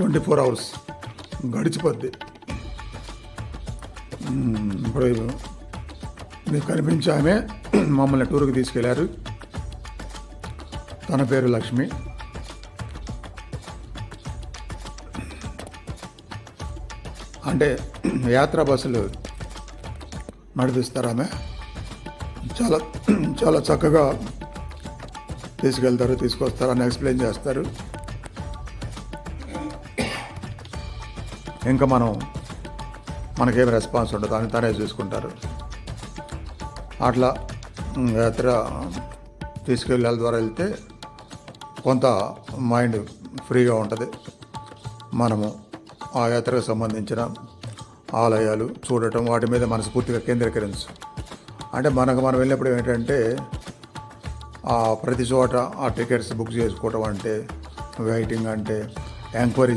Twenty four hours గడిచిపోద్ది. ఇప్పుడు మీకు కనిపించే ఆమె మమ్మల్ని టూర్కి తీసుకెళ్ళారు. తన పేరు లక్ష్మి. అంటే యాత్రా బస్సులు నడిపిస్తారు ఆమె. చాలా చాలా చక్కగా తీసుకెళ్తారు తీసుకొస్తారు అని ఎక్స్ప్లెయిన్ చేస్తారు. ఇంకా మనం మనకేం రెస్పాన్స్ ఉండదు. అని తనే చూసుకుంటారు. అట్లా యాత్ర తీసుకెళ్ళాల ద్వారా వెళ్తే కొంత మైండ్ ఫ్రీగా ఉంటుంది. మనము ఆ యాత్రకు సంబంధించిన ఆలయాలు చూడటం వాటి మీద మనస్ఫూర్తిగా కేంద్రీకరించు. అంటే మనకు మనం వెళ్ళినప్పుడు ఏంటంటే ఆ ప్రతి చోట ఆ టికెట్స్ బుక్ చేసుకోవటం అంటే వెయిటింగ్ అంటే ఎంక్వైరీ